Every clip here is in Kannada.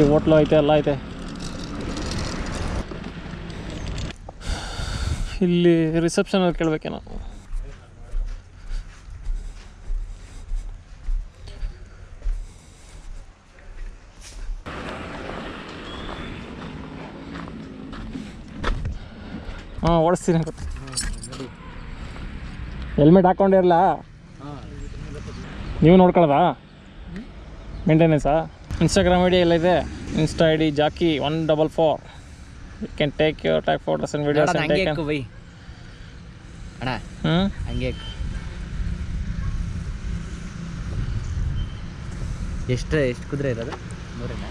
ಇಲ್ಲಿ ಹೋಟ್ಲು ಐತೆ ಎಲ್ಲ ಐತೆ. ಇಲ್ಲಿ ರಿಸೆಪ್ಷನಲ್ಲಿ ಕೇಳಬೇಕೇನೋ. ಹಾಂ ಓಡಿಸ್ತೀನಿ ಹೆಲ್ಮೆಟ್ ಹಾಕೊಂಡಿರಲ್ಲ? ನೀವು ನೋಡ್ಕೊಳ್ದಾ? ಮೇಂಟೆನೆನ್ಸಾ ಇನ್ಸ್ಟಾಗ್ರಾಮ್ ಐ ಡಿ ಎಲ್ಲ ಇದೆ. Insta I D Jackie one double four. You can take your type photos and videos and take care bye. ಅಣ್ಣ ಹ್ಞೂ ಹಂಗೆ. ಎಷ್ಟು ಎಷ್ಟು ಕುದುರೆ ಇರೋದು? ನೂರೇನಾ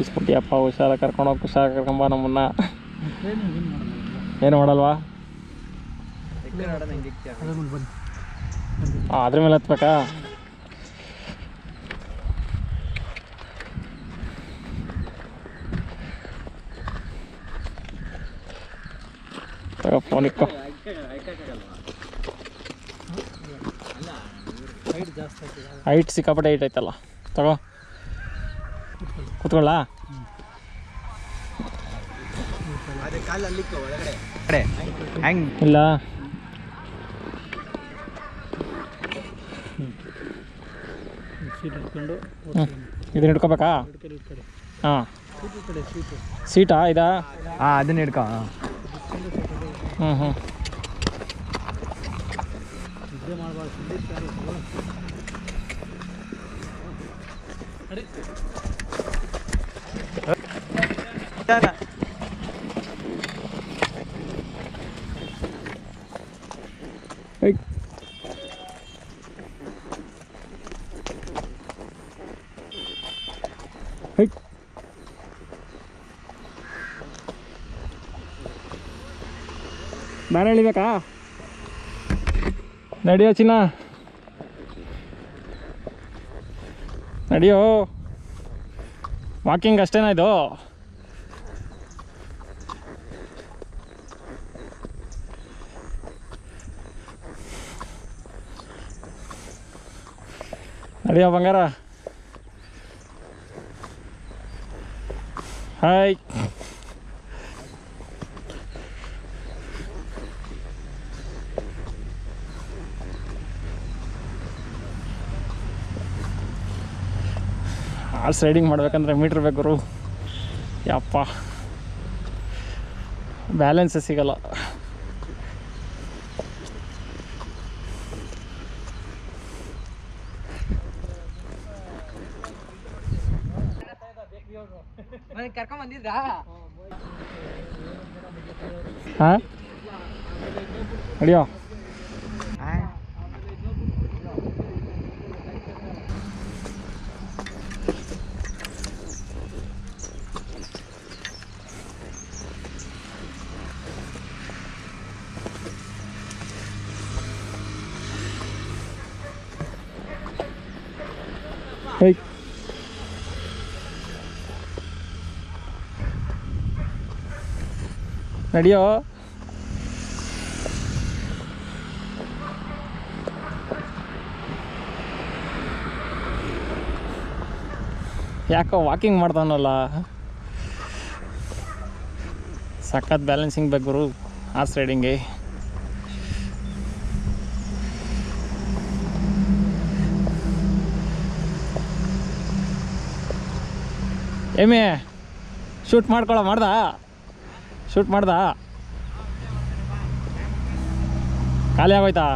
ಇಸ್ಬಿಟ್ಟಿಯಪ್ಪ ಹುಷಾರ ಕರ್ಕೊಂಡೋಗಿ ಹುಷಾರ ಕರ್ಕೊಂಬ ನಮ್ಮನ್ನ. ಏನು ಮಾಡಲ್ವಾ? ಅದ್ರ ಮೇಲೆ ಹತ್ಬೇಕಾ? ಫೋನ್ ಇಕ್ಕೋ. ಹೈಟ್ ಸಿಕ್ಕಾಪಟ್ಟೆ ಹೈಟ್ ಐತಲ್ಲ. ತಗೋ. ಕೂತ್ಕೊಳ್ಳಾ? ಇಲ್ಲ. ಇದನ್ನ ಹಿಡ್ಕೋಬೇಕಾ? ಹಾಂ. ಸೀಟಾ ಇದಾ? ಹಾಂ ಅದನ್ನ ಹಿಡ್ಕೊ. ಹ್ಞೂ ಹ್ಞೂ ಐ ಐ ಬೇರೆ ಎಳಿಬೇಕಾ? ನಡಿಯೋ ಚಿನ್ನ. ನಡಿಯೋ. ವಾಕಿಂಗ್ ಅಷ್ಟೇನಾ ಇದು? ನಡಿಯೋ ಬಂಗಾರ ಹಾಯ್ ಹಾರ್ಸ್ ರೈಡಿಂಗ್ ಮಾಡ್ಬೇಕಂದ್ರೆ ಮೀಟ್ರ್ ಬೇಕು ಯಪ್ಪ. ಬ್ಯಾಲೆನ್ಸ್ ಸಿಗಲ್ಲ. ಕರ್ಕೊಂಡ್ ಬಂದಿದ್ರಾ ಹಾಂ ನಡಿಯೋ ಹೇಯ್ ನಡಿಯೋ? ಯಾಕೋ ವಾಕಿಂಗ್ ಮಾಡ್ತಾನಲ್ಲ ಸಖತ್ ಬ್ಯಾಲೆನ್ಸಿಂಗ್ ಬೇಕು ಗುರು ಹಾರ್ಸ್ ರೈಡಿಂಗ್ಗೆ ಏಮೇ ಶೂಟ್ ಮಾಡ್ಕೊಳ್ಳೋ ಮಾಡ್ದ? ಶೂಟ್ ಮಾಡ್ದ? ಖಾಲಿ ಆಗೋಯ್ತಾ?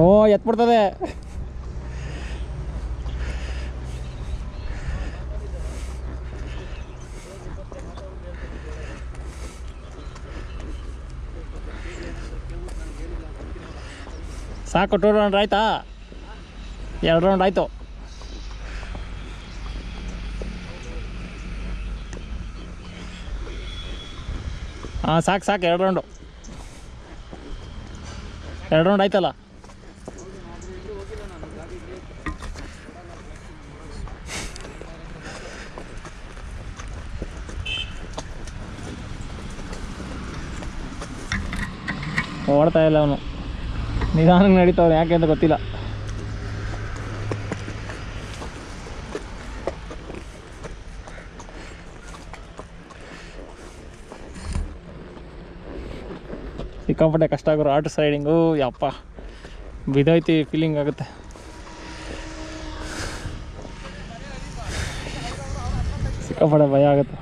ಓ ಎತ್ಬಿಡ್ತದೆ. ಸಾಕು ಟೂ ರೌಂಡ್ ಆಯ್ತಾ? ಎರಡು ರೌಂಡ್ ಆಯಿತು. ಹಾಂ, ಸಾಕು ಸಾಕು, ಎರಡು ರೌಂಡು ಎರಡು ರೌಂಡ್ ಆಯ್ತಲ್ಲ? ಓಡ್ತಾ ಇಲ್ಲ ಅವನು. ನಿಧಾನಕ್ಕೆ ನಡೀತಾವನು, ಯಾಕೆ ಅಂತ ಗೊತ್ತಿಲ್ಲ. ಸಿಕ್ಕಾಪಟ್ಟೆ ಕಷ್ಟ ಆಗೋರು ಆಟೋ ಸೈಡಿಂಗು ಯಪ್ಪ. ಬಿದಾಯ್ತಿ ಫೀಲಿಂಗ್ ಆಗುತ್ತೆ. ಸಿಕ್ಕಾಪಟ್ಟೆ ಭಯ ಆಗುತ್ತೆ.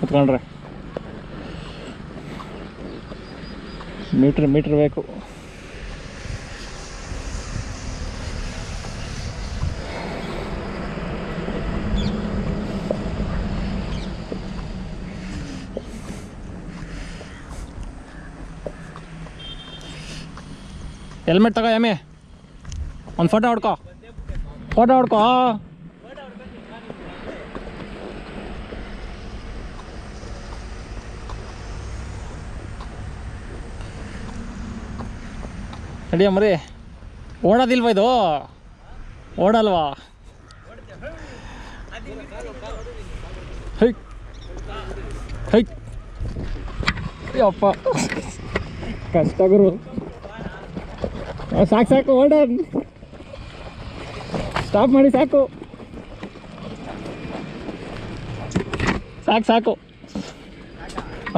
ಕುತ್ಕೊಂಡ್ರೆ. ಮೀಟ್ರ್ ಮೀಟ್ರ್ ಬೇಕು. ಹೆಲ್ಮೆಟ್ ತಗೋ, ಎಮ್ಮೆ. ಒಂದು ಫೋಟೋ ಹೊಡ್ಕೋ. ಫೋಟೋ ಹೊಡ್ಕೋ. ನಡಿಯ ಅಮ್ಮರಿ. ಓಡೋದಿಲ್ವಾ ಇದು? ಓಡಲ್ವಾ? ಹೈ. ಹೈ. ಅಪ್ಪ ಕಷ್ಟ ಗುರು. ಸಾಕು ಸಾಕು ಓಡನ್ ಸ್ಟಾಪ್ ಮಾಡಿ, ಸಾಕು. ಸಾಕು ಸಾಕು.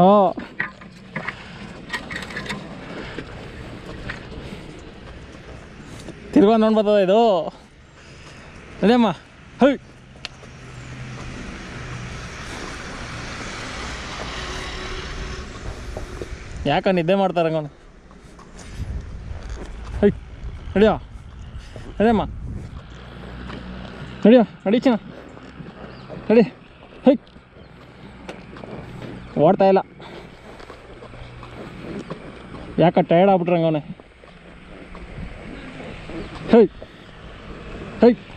ಓ. ತಿರ್ಗಾ ನೋಡ್ಬೋದ ಇದು? ಅದೇಮ್ಮ ಹೈ ಯಾಕ ನಿದ್ದೆ ಮಾಡ್ತಾರೆ ಅವನು ಹೈ ನಡಿಯೋ? ನಡಿಯಮ್ಮ? ನಡಿಯೋ? ನಡಿ ಚಿನ್ನ. ನಡಿ. ಹೈ. ಓಡ್ತಾ ಇಲ್ಲ. ಯಾಕ ಟಯರ್ಡ್ ಆಗ್ಬಿಟ್ರಂಗ ಅವನೇ? ಹೈ. ಹೈ.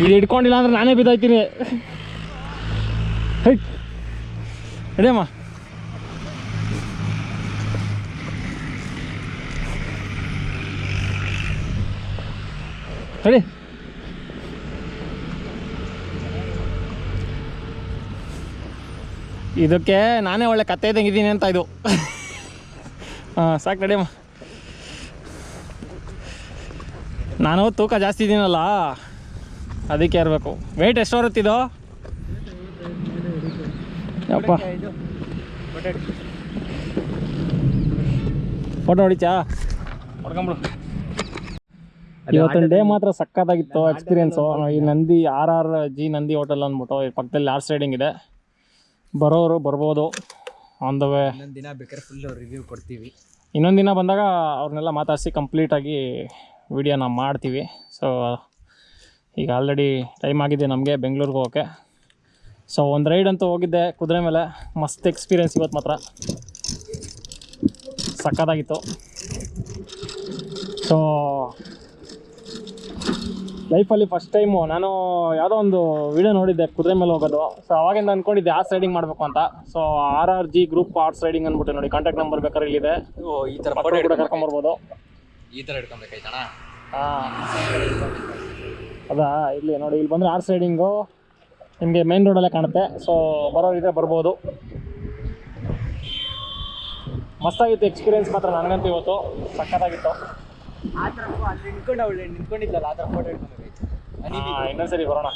ಇದು ಹಿಡ್ಕೊಂಡಿಲ್ಲ ಅಂದ್ರೆ ನಾನೇ ಬಿದ್ದಾಯ್ತೀನಿ. ಅಡಿಯಮ್ಮ ಅಡಿ ನಡಿ ಇದಕ್ಕೆ ನಾನೇ ಒಳ್ಳೆ ಕತ್ತೆ ಇದ್ದಂಗಿದ್ದೀನಿ ಅಂತ ಇದು. ಹಾಂ, ಸಾಕು ನಡಿಯಮ್ಮ ನಾನು ತೂಕ ಜಾಸ್ತಿ ಇದ್ದೀನಲ್ಲ. ಅದಕ್ಕೆ ಇರಬೇಕು ವೆಯ್ಟ್ ಎಷ್ಟು ಇದು? ಯಪ್ಪ. ಫೋಟೋ ಹೊಡಿಚಾ ಹೊಡ್ಕೊಂಬಿಡು. ಇವತ್ತಿನ ಡೇ ಮಾತ್ರ ಸಕ್ಕತ್ತಾಗಿತ್ತು ಎಕ್ಸ್ಪೀರಿಯನ್ಸು ಈ Nandi R R G Nandi hotel ಅಂದ್ಬಿಟ್ಟು ಈ ಪಕ್ಕದಲ್ಲಿ ಲಾಸ್ಟ್ ರೈಡಿಂಗ್ ಇದೆ. ಬರೋರು ಬರ್ಬೋದು. ಆನ್ ದ ವೇ ದಿನ ಬೇಕಾದ್ರೆ ಫುಲ್ ರಿವ್ಯೂ ಕೊಡ್ತೀವಿ. ಇನ್ನೊಂದು ದಿನ ಬಂದಾಗ ಅವ್ರನ್ನೆಲ್ಲ ಮಾತಾಡಿಸಿ ಕಂಪ್ಲೀಟಾಗಿ ವಿಡಿಯೋನ ಮಾಡ್ತೀವಿ. ಸೊ ಈಗ ಆಲ್ರೆಡಿ ಟೈಮ್ ಆಗಿದೆ ನಮಗೆ ಬೆಂಗಳೂರಿಗೆ ಹೋಗೋಕ್ಕೆ. ಸೊ ಒಂದು ರೈಡ್ ಅಂತೂ ಹೋಗಿದ್ದೆ ಕುದುರೆ ಮೇಲೆ. ಮಸ್ತ್ ಎಕ್ಸ್ಪೀರಿಯೆನ್ಸ್ ಇವತ್ತು ಮಾತ್ರ. ಸಕ್ಕತ್ತಾಗಿತ್ತು. ಸೊ ಲೈಫಲ್ಲಿ ಫಸ್ಟ್ ಟೈಮು ನಾನು ಯಾವುದೋ ಒಂದು ವಿಡಿಯೋ ನೋಡಿದ್ದೆ ಕುದುರೆ ಮೇಲೆ ಹೋಗೋದು. ಸೊ ಅವಾಗಿಂದ ಅಂದ್ಕೊಂಡಿದ್ದೆ ಆ ರೈಡಿಂಗ್ ಮಾಡಬೇಕು ಅಂತ. So R R G group arts riding ಅಂದ್ಬಿಟ್ಟು ನೋಡಿ ಕಾಂಟ್ಯಾಕ್ಟ್ ನಂಬರ್ ಬೇಕಾದ್ರೆ ಇಲ್ಲಿದೆ ಓ ಈ ಥರ ಕರ್ಕೊಂಬರ್ಬೋದು ಈ ಥರ ಇಟ್ಕೊಬೇಕಾಯ್ತಣ್ಣ ಹಾಂ. ಅದಾ ಇಲ್ಲಿ ನೋಡಿ ಇಲ್ಲಿ ಬಂದರೆ ಆರ್ ಸೈಡಿಂಗು ನಿಮಗೆ ಮೇನ್ ರೋಡಲ್ಲೇ ಕಾಣುತ್ತೆ. ಸೊ ಬರೋರಿದ್ರೆ ಬರ್ಬೋದು. ಮಸ್ತಾಗಿತ್ತು ಎಕ್ಸ್ಪೀರಿಯನ್ಸ್ ಮಾತ್ರ ನನಗಂತೂ ಇವತ್ತು. ಸಕ್ಕತ್ತಾಗಿತ್ತು ಆ ಥರ ನಿಂತ್ಕೊಂಡು ಅವಳು ನಿಂತ್ಕೊಂಡಿದ್ಲಲ್ಲ ಆ ಥರ ಫೋಟೋ ಹಿಡ್ಕೊಂಡು ಇನ್ನೊಂದ್ಸರಿ ಬರೋಣ.